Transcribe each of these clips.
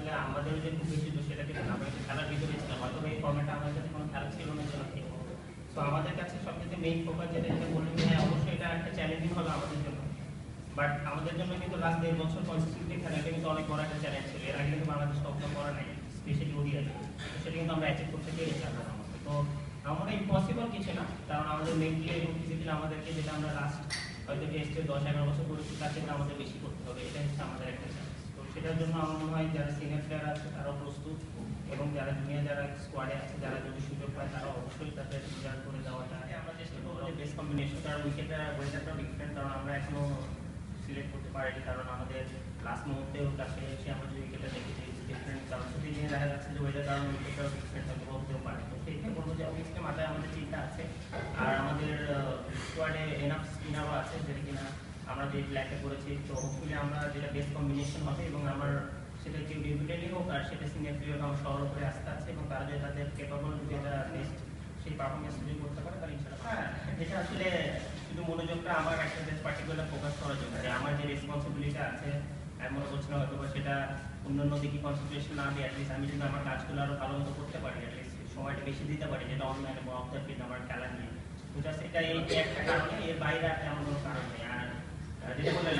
আসলে আমাদের যে খুব বেশি সেটা কিন্তু আমরা একটা খেলার ভিতরে ছিলাম হয়তো এই ফর্মেটে আমাদের কাছে কোনো খেলা ছিল না ঠিক। তো আমাদের কাছে সবথেকে মেইন ফোকাস যেটা যেটা বললেন হ্যাঁ অবশ্যই এটা একটা চ্যালেঞ্জিং হবে আমাদের জন্য। বাট আমাদের জন্য কিন্তু লাস্ট দেড় বছর কনসিস্টেন্টলি খেলাটা কিন্তু অনেক বড় একটা চ্যালেঞ্জ ছিল। এর আগে কিন্তু বাংলাদেশ কখনো করা নাই স্পেশালি ওডিআই তো। সেটা কিন্তু আমরা অ্যাচিভ করতে পেরেছি আমাকে তো আমার ইম্পসিবল কিছু না, কারণ আমাদের মেন্টালি এবং ফিজিক্যালি আমাদেরকে যেটা আমরা লাস্ট হয়তো টেস্টে দশ এগারো বছর করেছি, তার থেকে আমাদের বেশি করতে হবে। এটা হচ্ছে আমাদের একটা চ্যালেঞ্জ সেটার জন্য আমার মনে হয় যারা সিনিয়র প্লেয়ার আছে তারাও প্রস্তুত এবং যারা জুনিয়র যারা স্কোয়াডে আছে, যারা যদি সুযোগ পায় তারা অবশ্যই তাদের রেজাল্ট করে দেওয়াটা আমরা চেষ্টা করব যে বেস্ট কম্বিনেশন কারণ উইকেটের ওয়েদারটাও ডিফারেন্ট কারণ আমরা এখনও সিলেক্ট করতে পারিনি, কারণ আমাদের লাস্ট মুহূর্তেও কাছে এসে আমরা যে উইকেটটা দেখেছি ডিফারেন্ট কারণ শুধু নিয়ে দেখা যাচ্ছে যে ওয়েদার কারণ উইকেটটাও ডিফারেন্ট হতে হতেও পারে। তো সেইটা বলব যে অবভিয়াসলি মাথায় আমাদের চিন্তা আছে, আর আমাদের স্কোয়াডে এনাফ স্পিনারও আছে যেটা কিনা আমরা যে ব্ল্যাকে করেছি তো হোপফুলি আমরা যেটা বেস্ট কম্বিনেশন হবে এবং আমার সেটা কেউ ডেপুটেডই হোক আর সেটা সিনিয়র প্লেয়ার আমার সবার উপরে আস্থা আছে এবং তারা যে তাদের কেপাবল যেটা বেস্ট সেই পারফরমেন্স যদি করতে পারে, তাহলে ইনশাআল্লাহ হ্যাঁ এটা আসলে শুধু মনোযোগটা আমার একটা বেশ পার্টিকুলার ফোকাস করার জন্য। যে আমার যে রেসপন্সিবিলিটি আছে, আমি মনে করছি না হয়তো বা সেটা অন্যান্য দিকে কনসেন্ট্রেশন না দিয়ে অ্যাটলিস্ট আমি যদি আমার কাজগুলো আরও ভালো মতো করতে পারি অ্যাটলিস্ট সময়টা বেশি দিতে পারি, যেটা অনলাইন এবং অফ দ্য ফিল্ড আমার খেলা নিয়ে। তো জাস্ট এটা এই একটা কারণে এর বাইরে আর তেমন কোনো কারণ নেই আর আহ, হয়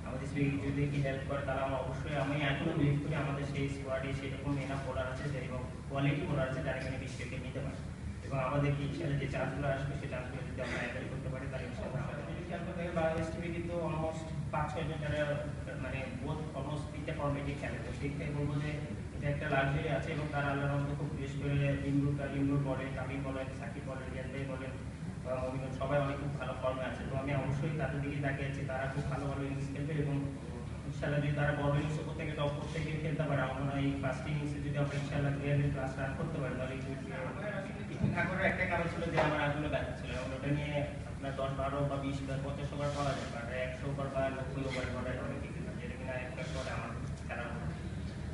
আমাদের কি হেল্প কোয়ালিটি বোলার এখানে বিশ নিতে পারে এবং আমাদের ইনশাল্লাহ যে চান্সগুলো আসবে সেই চান্সগুলো যদি আমরা করতে পারি তাহলে বাংলাদেশ টিভি কিন্তু অলমোস্ট পাঁচ, ছয় যারা মানে বোধ অলমোস্ট তিনটা খেলে তো থেকে বলব যে এটা একটা লাক্সারি আছে এবং তারা আল্লাহর রহমতে খুব বিশেষ করে ইমরুল ইমরুল বলেন, তামিম বলেন, সাকিব বলেন ভাই বলেন সবাই অনেক খুব ভালো ফর্মে আছে। তো আমি অবশ্যই তাদের দিকে তাকিয়ে আছি। তারা খুব ভালো ভালো ইনিংস খেলবে এবং ইনশাল্লাহ যদি তারা বড় ইনিংস করতে গিয়ে টপ করতে গিয়ে খেলতে পারে, আমার এই ফার্স্ট ইনিংসে যদি আমরা ইনশাল্লাহ ক্লিয়ারলি ক্লাস রান করতে পারি, তাহলে কিছু না একটা কারণ ছিল যে আমার আগগুলো ব্যথা ছিল। এবং ওটা নিয়ে আপনার দশ বারো বা বিশ বা পঞ্চাশ ওভার করা যায় বাট একশো ওভার বা নব্বই ওভার